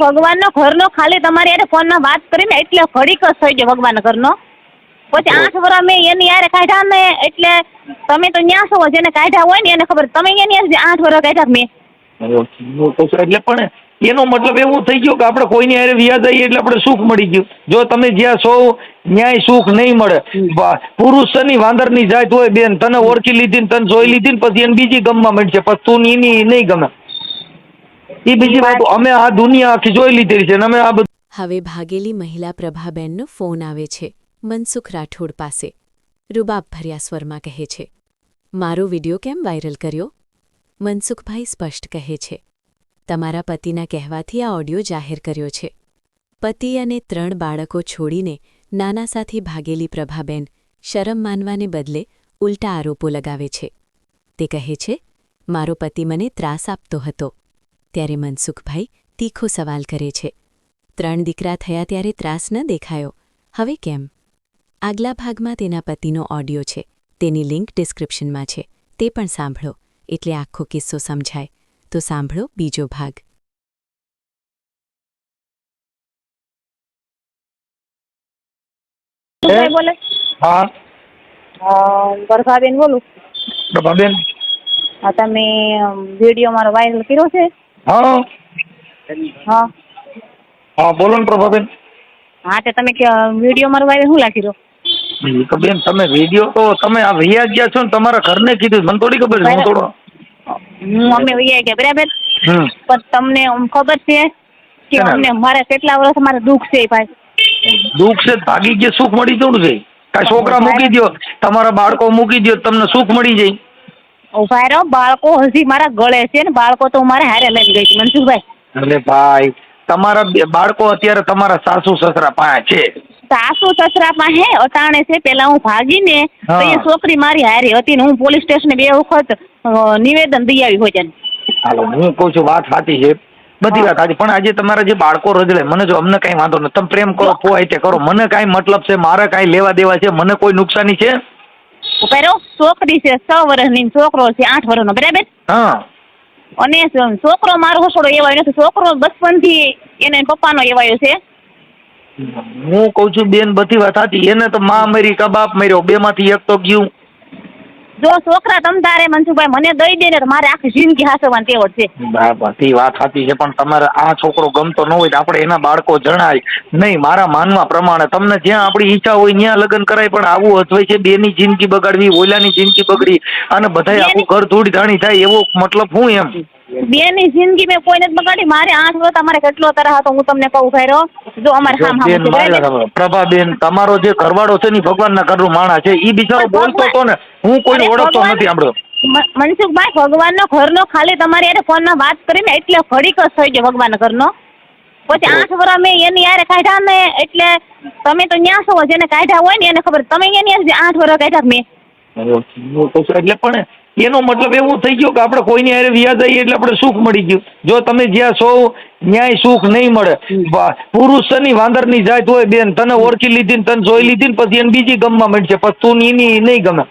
ભગવાનનો ઘરનો ખાલી તમારી યારે ફોનમાં વાત કરીને એટલે ઘડીક જ થઈ ગયો ભગવાનના ઘરનો. પછી આઠ વર્ષ મેં એની યારે કાઢ્યા ને એટલે તમે તો ન્યા છો જેને કાઢ્યા હોય ને એને ખબર તમે એની આઠ વર્ષ કાઢ્યા મેં. એટલે પણ એનો મતલબ એવું થઈ ગયો કે આપણે કોઈની હારે વ્યાજ આવીએ એટલે આપણે સુખ મળી ગયું. જો તમે જ્યાં છો ન્યાય સુખ નહીં મળે. પુરુષની વાંદર વાંદરની જાત હોય બેન. તને ઓળખી લીધી તને જોઈ લીધી ને પછી એને બીજી ગમવા મળશે પછી તું એની નહીં ગમે. એ બીજી વાત, અમે આ દુનિયા આખી જોઈ લીધેલી છે અને અમે આ બધું હવે ભાગેલી મહિલા પ્રભાબેનનો ફોન આવે છે, મનસુખ રાઠોડ પાસે. રૂબાબ ભર્યા સ્વરમાં કહે છે, મારો વિડિયો કેમ વાયરલ કર્યો? મનસુખભાઈ સ્પષ્ટ કહે છે, તમારા પતિના કહેવાથી આ ઓડિયો જાહેર કર્યો છે. પતિ અને ત્રણ બાળકો છોડીને નાના સાથી ભાગેલી પ્રભાબેન શરમ માનવાને બદલે ઉલટા આરોપો લગાવે છે. તે કહે છે, મારો પતિ મને ત્રાસ આપતો હતો. ત્યારે મનસુખભાઈ તીખો સવાલ કરે છે. ત્રણ દીકરા થયા ત્યારે ત્રાસ ન દેખાયો. હવે કેમ? આગલા ભાગમાં તેના પતિનો ઓડિયો છે. તેની લિંક ડિસ્ક્રિપ્શનમાં છે. તે પણ સાંભળો એટલે આખો કિસ્સો સમજાય. તો સાંભળો બીજો ભાગ. બોલે? હા. અ, બોલું? પ્રભાબેન હા તમે વીડિયો મારો વાયરલ કર્યો છે? હા. હા. હા બોલો ને પ્રભાબેન. હા તે તમે વીડિયો મારો વાયરલ શું લખી રહ્યો? તો બેન તમે વીડિયો તો તમે આ વૈયા ગયા છો ને તમારા ઘરને કીધું મને થોડી ખબર છે હું થોડો હું અમે વૈયા ગયા બરાબર? પણ તમને ખબર છે કે? અમને મારે કેટલા વર્ષ મારે દુઃખ છે ભાઈ. દુઃખ છે ભાગી ગયા સુખ મળી જવું છે કાંઈ છોકરા મૂકી દો તમારા બાળકો મૂકી દ્યો તમને સુખ મળી જાય. ઊભા રહો બાળકો હજી મારા ગળે છે ને બાળકો તો મારે હારે લઈને ગઈ છે મનસુખભાઈ. અરે ભાઈ તમારા બાળકો અત્યારે તમારા સાસુ સસરા પાસે છે. સાસુ સસરા પાસે અટાણે છે પેલા હું ભાગીને તો એ છોકરી મારી હારી હતી ને હું પોલીસ સ્ટેશને બે વખત નિવેદન દઈ આવી હોય હાલો હું કહું છું વાત સાચી છે. બધી વાત સાચી. પણ આજે તમારા જે બાળકો રજડે મને જો અમને કઈ વાંધો નથી. તમે પ્રેમ કરો પોઈ તે કરો. મને કાંઈ મતલબ છે મારે કાંઈ લેવા દેવા છે મને કોઈ નુકસાની છે? ઊભા છોકરી છે છ વર્ષની છોકરો છે આઠ વર્ષનો બરાબર? હા. અને છોકરો મારો હસોડો એવાયો નથી. છોકરો બચપનથી એને પપ્પાનો એવાયો છે. હું કહું છું બેન બધી વાત સાચી. એને તો માં મરી કે બાપ મર્યો. બે માંથી એક તો ગયું. જો છોકરા તમ તારે મનસુખભાઈ મને દઈ દે ને તો મારે આખી જિંદગી હાસવાની તેવડ છે. બા- બધી વાત સાચી છે પણ તમારે આ છોકરો ગમતો ન હોય તો આપણે એના બાળકો જણાય. નહીં મારા માનવા પ્રમાણે તમને જ્યાં આપણી ઈચ્છા હોય ત્યાં લગ્ન કરાય પણ આવું હોય છે બેની જિંદગી બગાડવી ઓલાની જિંદગી બગડી અને બધાય આખું ઘર ધૂળ ધાણી થાય એવો મતલબ હું એમ. બેની જિંદગી મેં કોઈને જ બગાડી. મારે આઠ વર્ષ તમારે કેટલો તરહ હતો હું તમને કહું ભાઈ જો અમારે વાત સાંભળો. પ્રભાબેન તમારો જે ઘરવાળો છે ને ભગવાનના ઘરનું માણા છે. ઈ બિચારો બોલતો ભગવાન- તો ને હું કોઈ ઓળખતો ભગવાન- નથી આપણો મનસુખભાઈ ભગવાનનો ઘરનો ખાલી તમારી યારે ફોનમાં વાત કરીને એટલે ઘડીક જ થઈ ગયો ભગવાનના ઘરનો. પછી આઠ વર્ષ મેં એની યારે કાઢ્યા ને એટલે તમે તો ન્યા છો જેને કાઢ્યા હોય ને એને ખબર. તમે એની યારે આઠ વર્ષ કાઢ્યા મેં? એટલે પણ એનો મતલબ એવું થઈ ગયો કે આપણે કોઈની હારે વ્યાજ આવીએ એટલે આપણે સુખ મળી ગયું. જો તમે જ્યાં છો ન્યાય સુખ નહીં મળે. વા- પુરુષ શની વાંદરની જાત હોય બેન તને ઓળખી લીધી તને જોઈ લીધી પછી એને બીજી ગમવા મળશે પછી તું એની નહીં ગમે.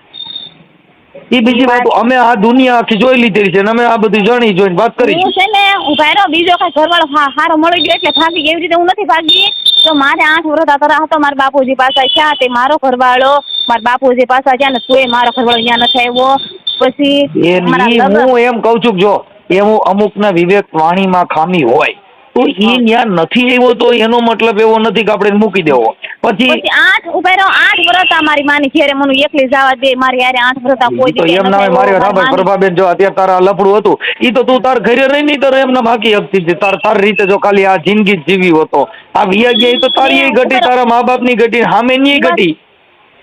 એ બીજી વાત અમે આ દુનિયા આખી જોઈ લીધી છે ને અમે આ બધી જાણી જોઈને વાત કરી હું છે. ને ઊભા રહ્યો બીજો કઈ ઘરવાળો હા- હારો મળી ગયો એટલે ભાગી એવી રીતે હું નથી ભાગી. તો મારે આઠ વર્ષ આ તરહ હતો મારા બાપુજી પાસે ક્યાં તે મારો ઘરવાળો. મારા બાપુજી પાસે ક્યાં ને એ મારો ઘરવાળો અહીંયા નથી આવ્યો. પછી એ હું એમ કઉ છું જો એવું અમુકના વિવેક વાણીમાં ખામી હોય તો ઈ ન્યા નથી આવ્યો તો એનો મતલબ એવો નથી કે આપણે મૂકી દેવો. પછી આઠ ઊભા રહ્યો આઠ વર્ષ મારી માની ઘેરે મને એકલી જવા દે મારી યારે આઠ વર્ષ કોઈ તો એમ ના હોય મારી. રાભાઈ પ્રભાબેન જો અત્યારે તારા લફડું હતું ઈ તો તું તાર ઘરે રહી નહીં તારે એમને બાકી હકતી છે તાર તાર રીતે જો ખાલી આ જિંદગી જીવી હોતો. આ વિયા ગયા તો તારી ઘટી તારા મા બાપની ઘટી સામે ની ઘટી.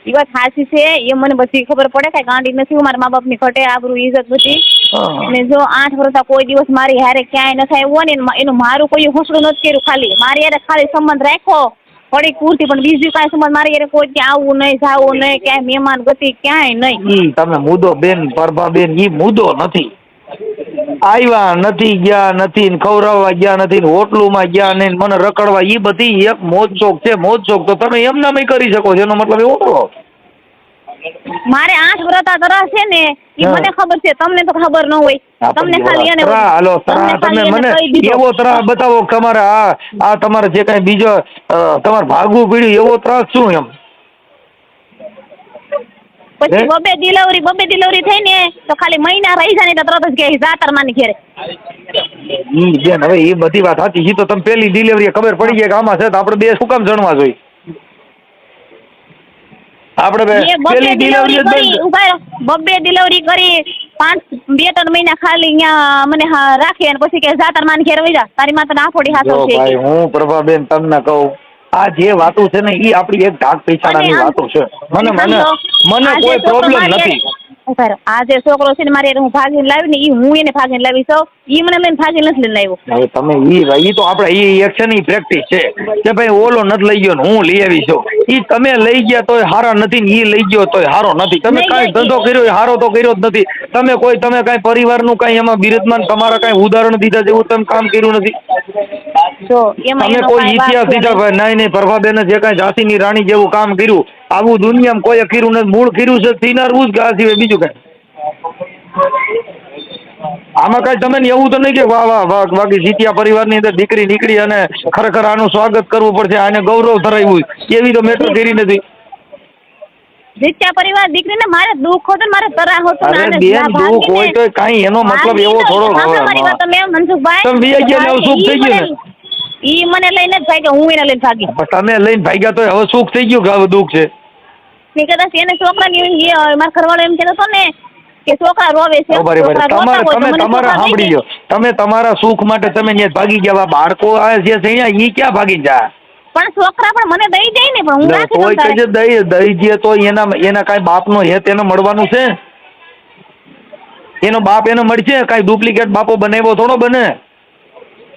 ઈ વાત સાચી છે એ મને બધી ખબર પડે કઈ ગાંડી નથી મારા મા બાપની ખટે આબરૂ ઇજ્જત બધી અને જો આઠ વર્ષ કોઈ દિવસ મારી હારે ક્યાંય નથી આવ્યો ને એનું- મારું કોઈ હોસડું નથી કર્યું ખાલી. મારી હારે ખાલી સંબંધ રાખો થોડીક પૂરતી પણ બીજું કાંઈ સંબંધ મારી હારે કોઈ ક્યાં આવવું નહીં જાવું નહીં ક્યાંય મહેમાન ગતિ ક્યાંય નહીં. તમે મુદ્દો બેન પ્રભાબેન ઈ મુદ્દો નથી. આવ્યા નથી ગયા નથી ને ખવડાવવા ગયા નથી ને હોટલુમાં ગયા ને મને રખડવા એ બધી એક મોજ શોખ છે મોજ શોખ તો તમે એમ નામે કરી શકો છો એનો મતલબ એવો કરો મારે આઠ વ્રતા તરસ છે ને એ મને ખબર છે તમને તો ખબર ન હોય. તમને ખાલી એને હાલો તમે મને એવો ત્રાસ બતાવો કે તમારે આ આ તમારે જે કઈ બીજો તમારે ભાગવું પડ્યું એવો ત્રાસ શું એમ? પછી બબે ડિલિવરી બબે ડિલિવરી થઈ ને તો ખાલી મહિના રહી જાય ને તો તરત જ કે જાતર માની ઘેરે. ઈ બેન હવે એ બધી વાત હતી છે તો તમે પેલી ડિલિવરી ખબર પડી ગઈ કે આમાં છે તો આપણે બે શું કામ જણવા જોઈએ? આપણે પેલી ડિલિવરી કરી ઊભા બબે ડિલિવરી કરી પાંચ બે ત્રણ મહિના ખાલી અહીંયા મને હા રાખી અને પછી કે જાતર માની ઘેર વઈ જા. તારી માતા નાફોડી હાથો છે ભાઈ હું પ્રભાબેન તમને કહું આ જે વાતો છે ને એ આપણી એક ઢાક પૈસાની વાતો છે. મને મને મને કોઈ પ્રોબ્લેમ નથી. આ જે છોકરો છે ને મારે હું ભાગીને લાવી ને એ હું એને ભાગીને લાવી છું. એ મને લઈને ભાગીને નથી લઈને આવ્યો. હવે તમે એ એ તો આપણે એ એક છે ને એ પ્રેક્ટિસ છે કે ભાઈ ઓલો નથી લઈ ગયો ને હું લઈ આવી છું. ઈ તમે લઈ ગયા તોય હારા નથી ને ઈ લઈ ગયો તોય હારો નથી. તમે કાંઈ ધંધો કર્યો હારો તો કર્યો જ નથી. તમે કોઈ તમે કાંઈ પરિવારનું કાંઈ એમાં બિરદમાન તમારા કાંઈ ઉદાહરણ દીધા જેવું તમે કામ કર્યું નથી? તમે કોઈ ઇતિહાસ દીધા ભાઈ નહીં નહીં પ્રભાબેન જે કાંઈ ઝાંસીની રાણી જેવું કામ કર્યું આવું દુનિયામાં કોઈ કર્યું નથી મૂળ કર્યું છે સીનારવું જ આ સિવાય બીજું કાંઈ? આમાં કાંઈ તમે એવું તો નહીં કે વાહ વાહ વાહ બાકી જીત્યા પરિવારની અંદર દીકરી નીકળી અને ખરેખર આનું સ્વાગત કરવું પડશે આને ગૌરવ ધરાવ્યું એવી તો મેટર કરી નથી. જીત્યા પરિવાર દીકરીને મારે દુઃખ હતું મારે તરા હતું અરે બેન દુઃખ હોય તો કાંઈ એનો મતલબ એવો થોડો સાંભળો મારી વાત તમે મનસુખભાઈ તમે વિયા ગયા સુખ થઈ ગયું? ઈ મને લઈને જ ભાગ્યો હું એને લઈને ભાગી. પણ તમે લઈને ભાગ્યા તો હવે સુખ થઈ ગયું કે હવે દુઃખ છે? મેં કદાચ એને છોકરાની મારા ઘરવાળો એમ કહેતો હતો ને કે છોકરા રોવે છે તમે તમારા સાંભળી દઈ તમે તમારા સુખ માટે તમે ત્યાં ભાગી ગયા બાળકો જે છે ક્યાં ભાગી જાય પણ છોકરા પણ મને દઈ જાય ને પણ હું રાખી દઉં કઈ તારે. દઈ દઈ દે તો એના એના કાંઈ બાપનો હેત એને મળવાનું છે? એનો બાપ એને મળશે? કાંઈ ડુપ્લિકેટ બાપો બનાવ્યો થોડો બને?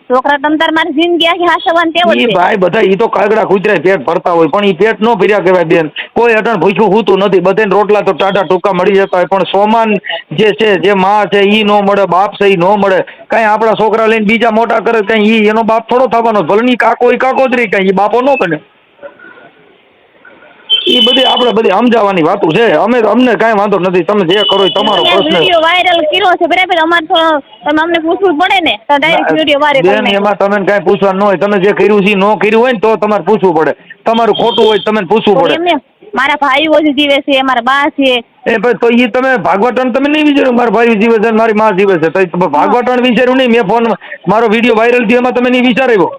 છોકરા તમ તાર મારી જિંદગી આખી હાસવાની ઈ છે. ભાઈ બધા ઈ તો કાગડા કુતરે પેટ ભરતા હોય પણ ઈ પેટ નો ભર્યા કહેવાય બેન. કોઈ અટણ ભૂખ્યું હોતું નથી બધાને રોટલા તો ટાટા ટૂંકા મળી જતા હોય પણ સોમાન જે છે જે માં છે ઈ નો મળે બાપ છે ઈ નો મળે. કાંઈ આપણા છોકરા લઈને બીજા મોટા કરે કાંઈ ઈ એનો બાપ થોડો થવાનો ભલે ની કાકો ઈ કાકો જ રહી કાંઈ ઈ બાપો નો બને. ઈ બધી આપણે બધી સમજાવવાની વાતો છે. અમે અમને કાંઈ વાંધો નથી. તમે જે કરો એ તમારો પ્રશ્ન વિડિયો વાયરલ કર્યો છે બરાબર? અમારે તો તમે અમને પૂછવું પડે ને. તો ડાયરેક્ટ વિડિયો વાયરલ બેન એમાં તમે કાંઈ પૂછવાનું ન હોય. તમે જે કર્યું છે નો કર્યું હોય ને તો તમારે પૂછવું પડે. તમારું ખોટું હોય તમે તમને પૂછવું પડે. મારા ભાઈઓ જ જીવે છે મારા બા છે. એ ભાઈ તો એ તમે ભાગવટણ તમે નહીં વિચાર્યું? મારા ભાઈ જીવે છે મારી માં જીવે છે. તો તમે ભાગવટણ વિચાર્યું નહીં. મેં ફોન મારો વીડિયો વાયરલ થયો એમાં તમે નહીં વિચાર્યો?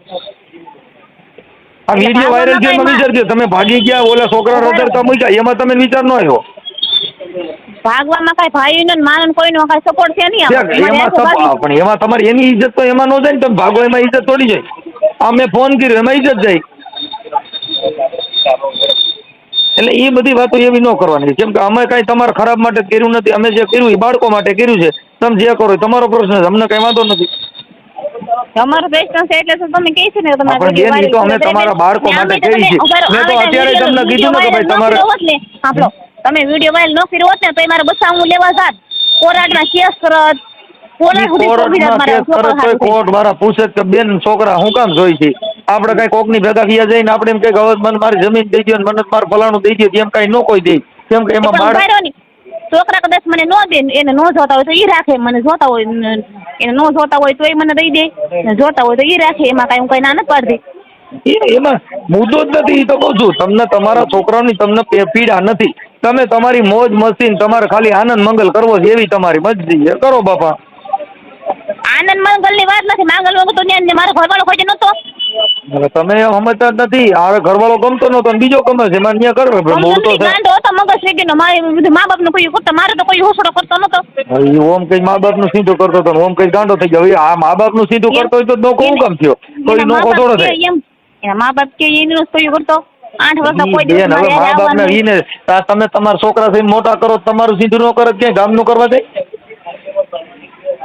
આ વીડિયો વાયરલ થયો એમાં વિચારજો તમે ભાગી ગયા ઓલા છોકરા રડતા મૂક્યા એમાં તમે વિચાર ન આવ્યો. ભાગવામાં કઈ ભાઈ ને માનન કોઈનો કઈ સપોર્ટ છે નહીં એમાં પણ એમાં તમારી એની ઇજ્જત તો એમાં ન જાય ને તમે ભાગો એમાં ઇજ્જત થોડી જાય. આ મેં ફોન કર્યો એમાં ઇજ્જત જાય. એટલે એ બધી વાતો એવી ન કરવાની. કેમ કે અમે કાંઈ તમારા ખરાબ માટે કર્યું નથી અમે જે કર્યું એ બાળકો માટે કર્યું છે. તમે જે કરો તમારો પ્રશ્ન છે અમને કાંઈ વાંધો નથી. તમારો પ્રશ્ન છે એટલે તો તમે કહી છે ને તમારે બેન, ઈ તો અમે તમારા બાળકો માટે કહી છે. મેં તો અત્યારે તમને કીધું ને કે ભાઈ તમારે- ન ને, સાંભળો, તમે વિડિયો વાયરલ ન કર્યો હોત ને તો મારે બચ્ચા હું લેવા જાત. કોર્ટમાં કેસ કરત. કોર્ટ મારા પૂછે કે બેન છોકરા હું કામ જોઈ છે? આપણે કઈ કોકની ભેગા થયા જઈને આપણે એમ કઈ હવે મને મારી જમીન દઈ દો ને મને મારું ફલાણું દઈ દો એમ કઈ ન કોઈ દે. કેમ કે એમાં બાળક ને. છોકરા કદાચ મને ન દે એને ન જોતા હોય તો ઈ રાખે મને જોતા હોય એને ન જોતા હોય તો એ મને દઈ દે જોતા હોય તો ઈ રાખે એમાં કઈ હું કઈ ના નથી પાડતી એમાં મુદ્દો જ નથી તો કહું છું તમને તમારા છોકરાઓની તમને પીડા નથી. તમે તમારી મોજ મસ્તી તમારે ખાલી આનંદ મંગલ કરવો છે એવી તમારી મરજી છે. કરો બાપા. આનંદ મંગલની વાત નથી માંગલ મંગલ તો મારો ઘરવાળો કોઈ નતો તમે સમજતા નથી આ ઘરવાળો ગમતો નતો બીજો ગમે છે એમાં ન્યા કરો મૂળ તો છે મગજ વીટીનો મારે મા બાપનું કહ્યું કરતો મારે તો કોઈ હોસડો કરતો નતો. ઓમ કઈ મા બાપનું સીધું કરતો હતો ઓમ કઈ ગાંડો થઈ ગયો. આ મા બાપનું સીધું કરતો હોય તો નોકો હું કામ થયો. તો નોકો થોડો થાય. એના મા બાપ કે એનું કહ્યું કરતો. આઠ વર્ષ કોઈ દિવસ બેન હવે મારે મા બાપ ને ઈને તમે તમારા છોકરા થઈને મોટા કરો તમારું સીધું ન કરે ક્યાંય ગામનું કરવા દે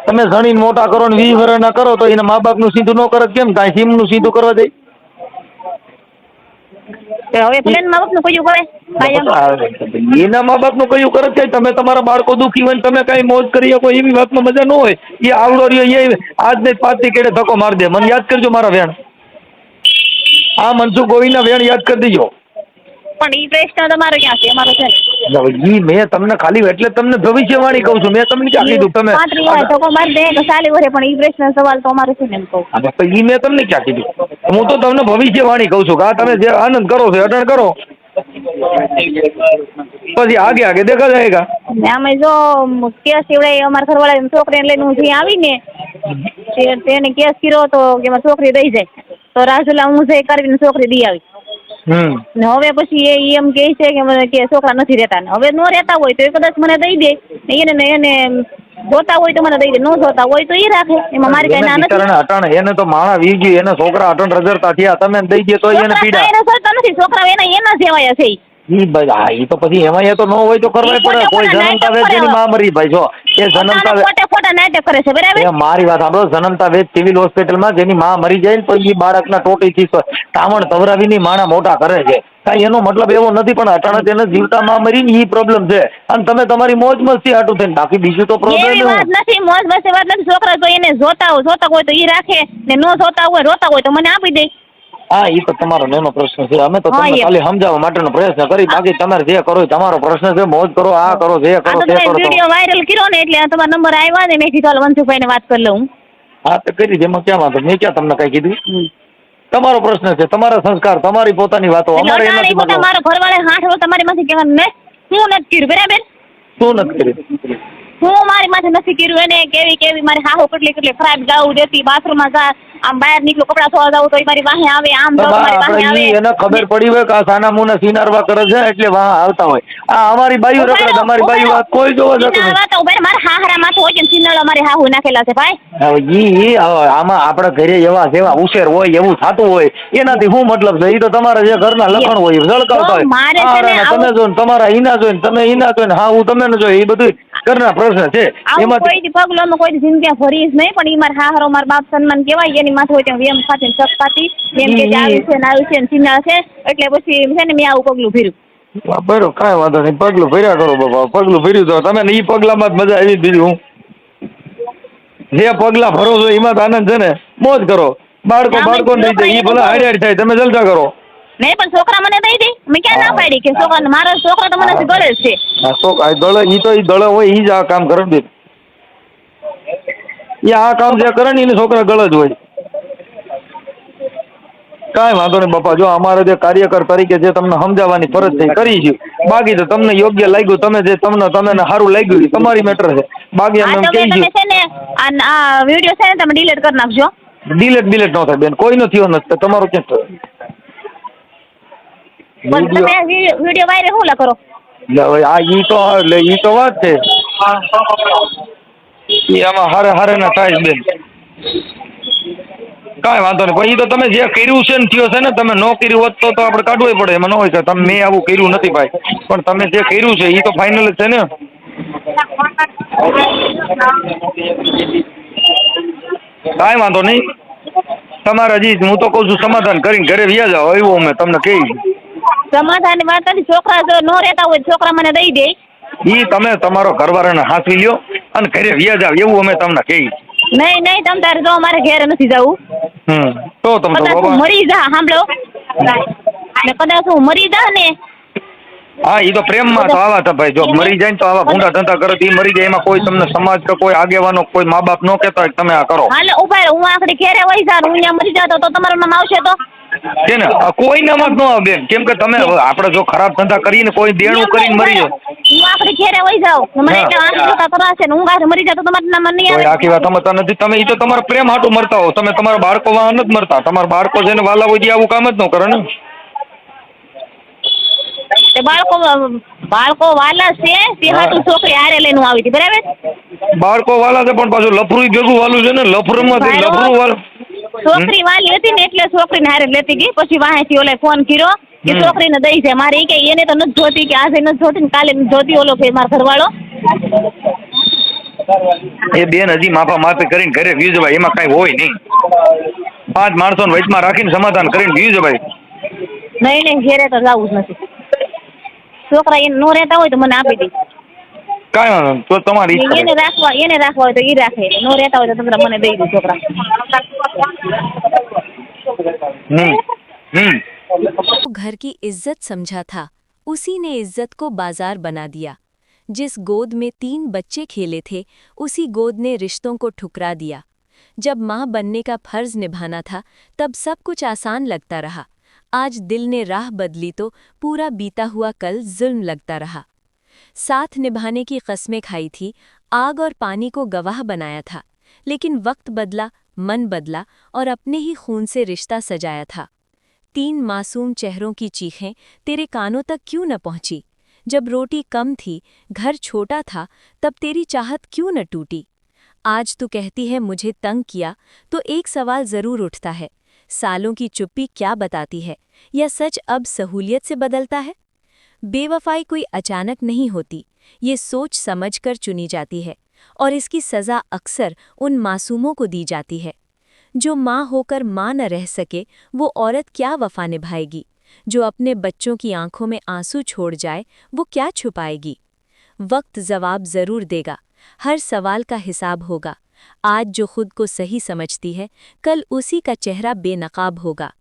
તમે જણીને મોટા કરો ને વીસ વર્ષના કરો તો એના મા બાપનું સીધું નો કરે કેમ કાંઈ સીમનું સીધું કરવા તે હવે ભલે મા બાપનું કયું કરે એના મા બાપનું કયું કરે છે તમે તમારા બાળકો દુખી હોય ને તમે કઈ મોજ કરી શકો એવી વાતમાં મજા ન હોય એ આવડો રહ્યો એ આજ ને પાંચથી કેડે ધક્કો મારી દે મને યાદ કરજો મારા વેણ આ મનસુખ ગોવિંદના વેણ યાદ કરી દેજો પણ ઈ પ્રશ્ન તમારો ક્યાં છે અમારો છે. ઈ મેં તમને ખાલી એટલે તમને ભવિષ્યવાણી કહું છું. મેં તમને ક્યાં કીધું? તમે પાંત્રીસ હોય તો મારે દે તો ચાલી વરે પણ ઈ પ્રશ્ન સવાલ તો અમારો છે ને એમ કહું. તો ઈ મેં તમને ક્યાં કીધું? હું તો તમને ભવિષ્યવાણી કહું છું કે આ તમે જે આનંદ કરો છો અટણ કરો. પછી આગે આગે દેખા જાયગા અમે જો કેસ એવડે અમારા ઘરવાળા છોકરીને લઈને હું જે આવીને તેને કેસ કર્યો તો કે છોકરી દઈ જાય. તો રાજુલા હું જઈ કરીને છોકરી દઈ આવી. ને હવે પછી એ એમ કે છે કે મને કે છોકરા નથી રહેતા હવે નો રહેતા હોય તો એ કદાચ મને દઈ દે. એને એને જોતા હોય તો મને દઈ દે. નો જોતા હોય તો એ રાખે. એમાં મારી કઈ ના નથી. બિચારાને એને તો માણા વી ગયું. એને છોકરા અટણ રજરતા થયા. તમે દઈ દે તો એને પીડા. નથી. છોકરા એના એના જેવાયા છે ઈ. ઈ હા ઈ તો પછી એમાં એ તો ન હોય તો કરવાય પડે. કોઈ જનમતા વેદ નાટક જેની કરે. માં મરી ભાઈ જો એ જનમતા વેદ ખોટા ખોટા નાટક કરે છે બરાબર? એ મારી વાત સાંભળો જનમતા વેદ સિવિલ હોસ્પિટલમાં જેની માં મરી જાય ને તો એ બાળકના ટોટીથી તામણ તવરાવીની માણા મોટા કરે છે. કાંઈ એનો મતલબ એવો નથી પણ અટાણે તેને જીવતા માં મરી ને ઈ પ્રોબ્લેમ છે. અને તમે તમારી મોજ મસ્તી હાટું થઈને બાકી બીજું તો પ્રોબ્લેમ વાત નથી મોજ મસ્તી વાત નથી. છોકરા તો એને જોતા હોય જોતા હોય તો ઈ રાખે. ને નો જોતા હોય રોતા હોય તો મને આપી દે. હા એ તો તમારો નાનો પ્રશ્ન છે. અમે તો તમને ખાલી સમજાવવા માટેનો પ્રયત્ન કરી. બાકી તમારે જે કરો તમારો પ્રશ્ન છે. મોજ કરો આ કરો જે કરો તે કરો વિડિયો વાયરલ કર્યો ને એટલે તમારો નંબર આવ્યો ને મેં કીધું હાલ વંશુભાઈને વાત કરી લઉં. હા તો કરી એમાં ક્યાં વાંધો? મેં ક્યાં તમને કઈ કીધું? તમારો પ્રશ્ન છે. તમારા સંસ્કાર તમારી પોતાની વાતો. અમારે એનાથી મતલબ મારો ઘરવાળે હાથ તમારી માંથી કહેવાનું ને હું નથી કર્યું બરાબર? શું નથી કર્યું? હું મારી માથે નથી કર્યું એને કેવી કેવી મારી હાહો કેટલી કેટલી ખરાબ ગાવું દેતી બાથરૂમમાં જા આમ બહાર નીકળું કપડાં ધોવા જાઉં તો ઈ મારી વાહે આવે આમ તો મારી વાહે આવે. એને ખબર પડી હોય કે આ સાના મુના સિનારવા કરે છે એટલે વાહ આવતા હોય. આ અમારી બાયુ રખડે તમારી બાયુ વાત કોઈ જોવા જતું નથી. વાત ઉભે મારા હાહરા માથે હોય છે ને સિનાર હાહુ નાખેલા છે ભાઈ. હવે ઈ ઈ આમાં આપણા ઘરે એવા જેવા ઉછેર હોય એવું થતું હોય એનાથી શું મતલબ છે? ઈ તો તમારા જે ઘરના લખણ હોય એ ઝળકાવતા તો મારે હોય તમે જો ને તમારા ઈના જોઈને તમે ઈના જોઈ ને હા હું તમે જોઈ એ બધું ઘરના પ્રશ્ન છે. એમાં કોઈ પગલો કોઈ જિંદગી ભરી જ નહીં પણ ઈ મારા હાહરો મારા બાપ સન્માન કહેવાય એની માથે હોય ત્યાં ખાતી ને શક એમ કે આવ્યું છે ને આવ્યું છે ને સિનાર છે. એટલે પછી છે ને મેં આવું પગલું ભર્યું. બરો કાંઈ વાંધો નહીં. પગલું ભર્યા કરો બાપા. પગલું ભર્યું તો તમે ઈ પગલામાં જ મજા આવી બીજું હું. જે પગલા ભરો છો એમાં આનંદ છે ને. મોજ કરો. બાળકો બાળકો નહીં જાય એ ભલે હાડ થાય. તમે જલસા કરો. નહીં પણ છોકરા મને દઈ દે. મેં ક્યાં ના પાડી કે છોકરા મારો છોકરો તો મને ગળે છે. હા છોકરા દળ ઈ તો ઈ દળ હોય ઈ જ આ કામ કરે ને એ આ કામ જે કરે ને એને છોકરા ગળે જ હોય. કાંઈ વાંધો નહીં બાપા જો અમારે જે કાર્યકર તરીકે જે તમને સમજાવવાની ફરજ એ કરી છે. બાકી તો તમને યોગ્ય લાગ્યું તમે જે તમને તમને સારું લાગ્યું એ તમારી મેટર છે. બાકી અમે કહી છે ને આ વીડિયો છે ને તમે ડિલીટ કરી નાખજો. ડિલેટ ડિલીટ ન થાય બેન કોઈનો થયો નથી તમારો ક્યાં થયો? પણ તમે વીડિયો વાયરલ હું લા કરો આ ઈ તો એટલે ઈ તો વાત છે. ઈ આમાં હારે હારે ના થાય બેન. કાંઈ વાંધો નહીં. પણ ઈ તો તમે જે કર્યું છે ને થયો છે ને તમે ન કર્યું હોત તો તો આપણે કાઢવું પડે એમાં ન હોય કે તમે મેં આવું કર્યું નથી ભાઈ. પણ તમે જે કર્યું છે એ તો ફાઇનલ જ છે ને. કાંઈ વાંધો નહીં. તમારા હજી હું તો કહું છું સમાધાન કરીને ઘરે વ્યા જાઓ. એવું અમે તમને કહી. સમાધાન વાત નથી. છોકરા જો નો રહેતા હોય છોકરા મને દઈ દે. ઈ તમે તમારો ઘરવાળાને હાંસી લ્યો અને ઘરે વ્યા જાવ એવું અમે તમને કહી. નહીં નહીં તમ તારે જો મારે ઘેર નથી જવું. હમ તો તમે તો કદાચ હું બાબા મરી જા સાંભળો. ને કદાચ હું મરી જા ને હા ઈ તો પ્રેમમાં તો આવા હતા ભાઈ. જો મરી જાય ને તો આવા ભૂંડા ધંધા કરો તો ઈ મરી જાય. એમાં કોઈ તમને સમાજ કે કોઈ આગેવાનો કોઈ મા બાપ નો કહેતા હોય કે તમે આ કરો. હાલે ઊભા રહો. હું આખરી ઘેરે વહી જા હું અહીંયા મરી જાતો તો તમારું નામ આવશે તો? છે ને કોઈ કોઈનામાં નો બેન. કેમ કે તમે આપડે આપણે જો ખરાબ ધંધા કરીને કોઈ દેણું કરીને મરી જાવ હું આખડી ઘેરે વહી જાઉં. મને હા. એટલે જોતા કરાશે ને હું ગાઢ મરી જાતો તમારું નામ નહીં આવે. આખી વાત સમજતા નથી. તમે ઈ તો તમારા પ્રેમ હાટું મરતા હો. તમે તમારા બાળકો મરતા. તમારા બાળકો છે ને વાલા હોય આવું કામ જ ન કરે ને. તે બાળકો બાળકો વાલા છે તે હા. છોકરી હારે લઈને આવી હતી. બરાબર? બાળકો વાલા છે પણ પાછું લફરું ભેગું વાલું છે ને. લફરુંમાંથી ભાઈ, લફરું વાલું છોકરી વાલી હતી ને એટલે છોકરીને હારે લેતી ગઈ. પછી વાહેથી ઓલે ફોન કર્યો કે. છોકરીને દઈ છે મારે એ કે એને તો નથી જોતી કે આજે નથી જોતી ને કાલે નથી જોતી. ઓલો કે મારો ઘરવાળો. એ બેન હજી માફા માફી કરીને ઘરે વ્યૂ જવાય એમાં કાંઈ હોય નહીં. પાંચ માણસોને વચમાં રાખીને સમાધાન કરીને વ્યૂ જવાય નહીં નહીં ઘેરે તો જવું જ નથી. છોકરા એને નો રહેતા હોય તો મને આપી દે. કાંઈ વાંધો તો તમારી એને રાખવા એને રાખવા હોય તો એ રાખે. નો રહેતા હોય તો તમે મને દઈ દે છોકરા. घर की इज़्ज़त समझा था। उसी ने इज़्ज़त को बाज़ार बना दिया। जिस गोद में तीन बच्चे खेले थे, उसी गोद ने रिश्तों को ठुकरा दिया। जब माँ बनने का फ़र्ज़ निभाना था, तब सब कुछ आसान लगता रहा। आज दिल ने राह बदली तो पूरा बीता हुआ कल जुल्म लगता रहा। साथ निभाने की कस्में खाई थी, आग और पानी को गवाह बनाया था। लेकिन वक्त बदला, मन बदला और अपने ही खून से रिश्ता सजाया था। तीन मासूम चेहरों की चीखें तेरे कानों तक क्यों न पहुँची? जब रोटी कम थी, घर छोटा था, तब तेरी चाहत क्यों न टूटी? आज तू कहती है, मुझे तंग किया तो एक सवाल ज़रूर उठता है। सालों की चुप्पी क्या बताती है? यह सच अब सहूलियत से बदलता है? बेवफाई कोई अचानक नहीं होती, ये सोच समझकर चुनी जाती है। और इसकी सज़ा अक्सर उन मासूमों को दी जाती है। जो माँ होकर माँ न रह सके, वो औरत क्या वफा निभाएगी? जो अपने बच्चों की आँखों में आँसू छोड़ जाए, वो क्या छुपाएगी? वक्त जवाब ज़रूर देगा। हर सवाल का हिसाब होगा। आज जो खुद को सही समझती है, कल उसी का चेहरा बेनकाब होगा।